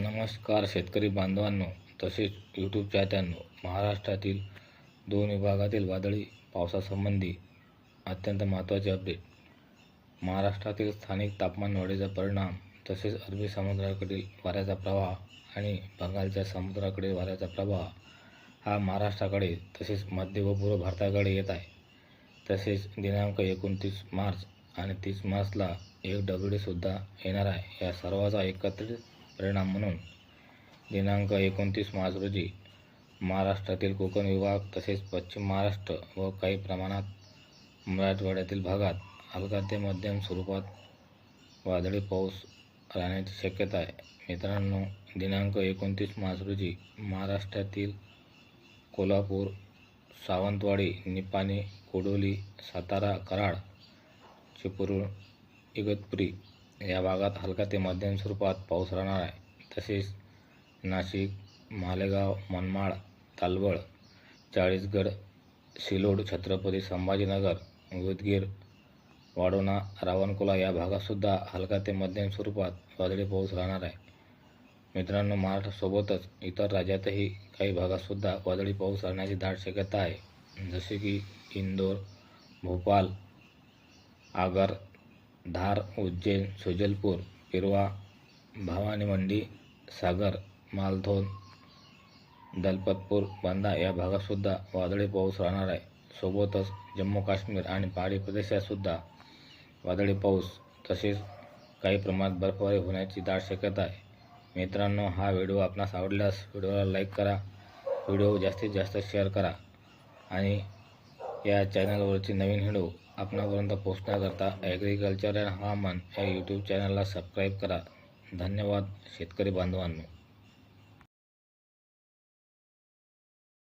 नमस्कार शेतकरी बांधवांनो तसेच यूट्यूब चाहत्यांनो महाराष्ट्रातील दोन विभागातील वादळी पावसासंबंधी अत्यंत महत्त्वाचे अपडेट महाराष्ट्रातील स्थानिक तापमानवाढीचा परिणाम तसेच अरबी समुद्राकडील वाऱ्याचा प्रवाह आणि बंगालच्या समुद्राकडील वाऱ्याचा प्रवाह हा महाराष्ट्राकडे तसेच मध्य व पूर्व भारताकडे येत आहे. तसेच दिनांक एकोणतीस मार्च आणि तीस मार्चला एक डब्ल्यू डीसुद्धा येणार आहे. या सर्वाचा एकत्रित परिणाम म्हणून दिनांक एकोणतीस मार्च रोजी महाराष्ट्रातील कोकण विभाग तसेच पश्चिम महाराष्ट्र व काही प्रमाणात मराठवाड्यातील भागात हलका ते मध्यम स्वरूपात वादळी पाऊस राहण्याची शक्यता आहे. मित्रांनो दिनांक एकोणतीस मार्च रोजी महाराष्ट्रातील कोल्हापूर सावंतवाडी निपाणी कोडोली सातारा कराड चिपळूण इगतपुरी या भागात हलका ते मध्यम स्वरूपात पाऊस राहणार आहे. तसेच नाशिक मालेगाव मनमाड तालवड चाळीसगड सिलोड छत्रपती संभाजीनगर उदगीर वाडोणा रावणकुला या भागातसुद्धा हलका ते मध्यम स्वरूपात वादळी पाऊस राहणार आहे. मित्रांनो महाराष्ट्रासोबतच इतर राज्यातही काही भागातसुद्धा वादळी पाऊस राहण्याची दाट शक्यता आहे. जसे की इंदोर भोपाल आगर धार उज्जैन सुजलपूर पिरवा भावानी मंडी सागर मालथोन दलपतपूर बांदा या भागातसुद्धा वादळी पाऊस राहणार आहे. सोबतच जम्मू काश्मीर आणि पहाडी प्रदेशातसुद्धा वादळी पाऊस तसेच काही प्रमाणात बर्फबारी होण्याची दाट शक्यता आहे. मित्रांनो हा व्हिडिओ आपणास आवडल्यास व्हिडिओला लाईक करा व्हिडिओ जास्तीत जास्त शेअर करा आणि या चॅनलवरची नवीन व्हिडिओ आपणापर्यंत पोहोचण्याकरता ॲग्रिकल्चर अँड हवामान या यूट्यूब चॅनलला सबस्क्राईब करा. धन्यवाद शेतकरी बांधवांनो.